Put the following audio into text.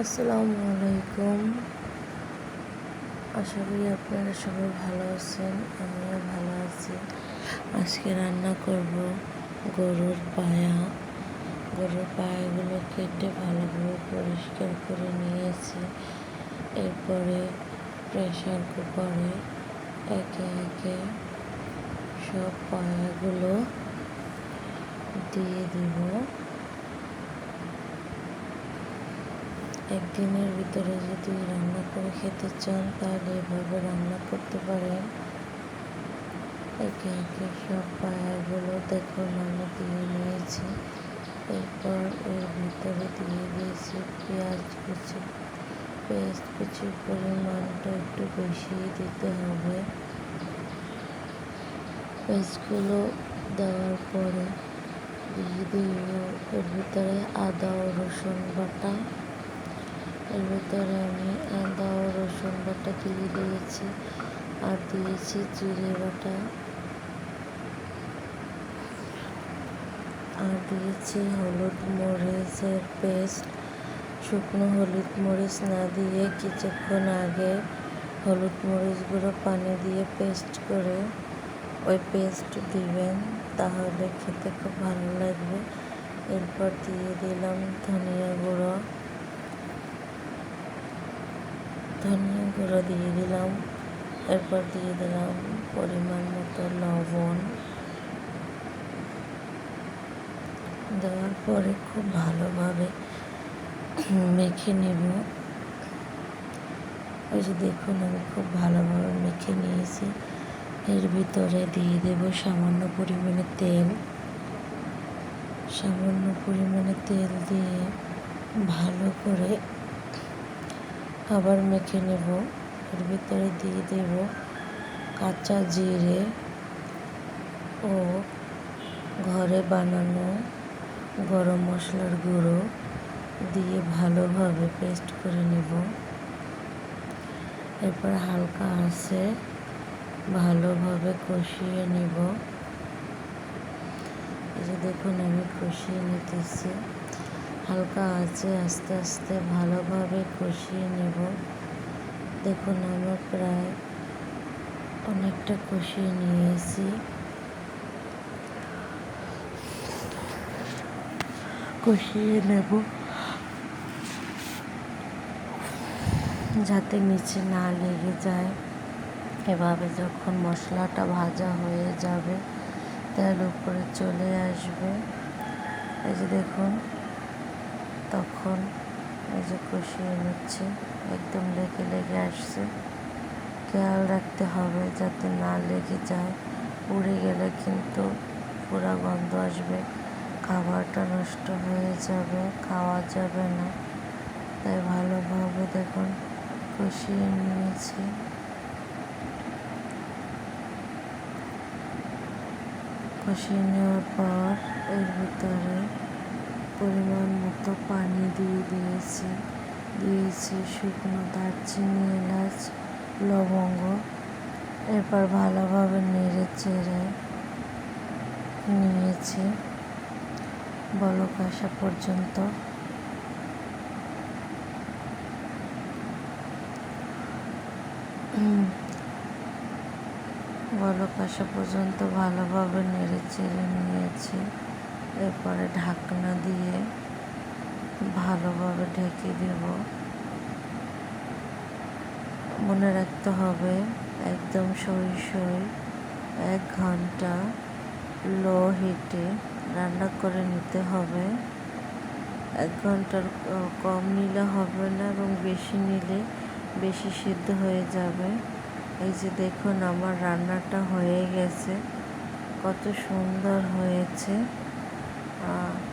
আসসালামু আলাইকুম। আশা করি আপনারা সবাই ভালো আছেন, আমিও ভালো আছি। আজকে রান্না করব গরুর পায়া। গরুর পায়াগুলো কেটে ভালোভাবে পরিষ্কার করে নিয়েছি। এরপরে প্রেশার কুকারে একে একে সব পায়াগুলো দিয়ে দিব। একদিনের ভিতরে যদি রান্না করে খেতে চান, তাহলে এভাবে রান্না করতে পারেন। একে একে সব পায়াগুলো দেখুন, আমি দিয়ে নিয়েছি। এরপর এর ভিতরে দিয়ে দিয়েছি পেঁয়াজ কুচি। পেঁয়াজ কুচির পরিমাণটা একটু বেশি দিতে হবে। পেঁয়াজগুলো দেওয়ার পরে দিয়ে দিব এর ভিতরে আদা ও রসুন বাটা। এর ভিতরে আমি আদা ও রসুন বাটা দিয়ে দিয়েছি আর দিয়েছি জিরে বাটা। আর দিয়েছি হলুদ মরিচের পেস্ট। শুকনো হলুদ মরিচ না দিয়ে কিছুক্ষণ আগে হলুদ মরিচগুলো পানি দিয়ে পেস্ট করে ওই পেস্ট দিবেন, তাহলে খেতে খুব ভালো লাগবে। এরপর দিয়ে দিলাম ধনিয়া গুঁড়ো। ধনিয়া গুঁড়ো দিয়ে দিলাম। এরপর দিয়ে দিলাম পরিমাণ মতো লবণ। দেওয়ার পরে খুব ভালোভাবে মেখে নেব। ওই যে দেখুন, আমি খুব ভালোভাবে মেখে নিয়েছি। এর ভিতরে দিয়ে দেব সামান্য পরিমাণে তেল। সামান্য পরিমাণে তেল দিয়ে ভালো করে আবার মেখে নেব। এর ভিতরে দিয়ে দেব কাঁচা জিরে ও ঘরে বানানো গরম মশলার গুঁড়ো দিয়ে ভালোভাবে পেস্ট করে নেব। এরপর হালকা আছে ভালোভাবে কষিয়ে নেব। এই যে দেখুন, আমি কষিয়ে নিতেছি। হালকা আছে আস্তে আস্তে ভালোভাবে কষিয়ে নেব। দেখুন আমার প্রায় অনেকটা কষিয়ে নিয়েছি। কষিয়ে নেব যাতে নিচে না লেগে যায়। এভাবে যখন মশলাটা ভাজা হয়ে যাবে, তেল উপরে চলে আসবে। এই যে দেখুন তখন এই যে কষিয়ে নিচ্ছে, একদম লেগে লেগে আসছে। খেয়াল রাখতে হবে যাতে না লেগে যায়। পুড়ে গেলে কিন্তু পুরা গন্ধ আসবে, খাবারটা নষ্ট হয়ে যাবে, খাওয়া যাবে না। তাই ভালোভাবে দেখুন, কষিয়ে নিয়েছি। কষিয়ে নেওয়ার পর এর ভিতরে পরিমাণ মতো পানি দিয়ে দিয়েছি। দিয়েছি শুকনো দারচিনি, এলাচ, লবঙ্গ। এরপর ভালোভাবে নেড়ে চেড়ে নিয়েছি বলক আসা পর্যন্ত। বলক আসা পর্যন্ত ভালোভাবে নেড়ে চেড়ে নিয়েছি। এরপরে ঢাকনা দিয়ে ভালোভাবে ঢেকে দেব। মনে রাখতে হবে, একদম সই সই এক ঘণ্টা লো হিটে রান্না করে নিতে হবে। এক ঘণ্টার কম নিলে হবে না এবং বেশি নিলে বেশি সিদ্ধ হয়ে যাবে। এই যে দেখুন আমার রান্নাটা হয়ে গেছে, কত সুন্দর হয়েছে। 啊。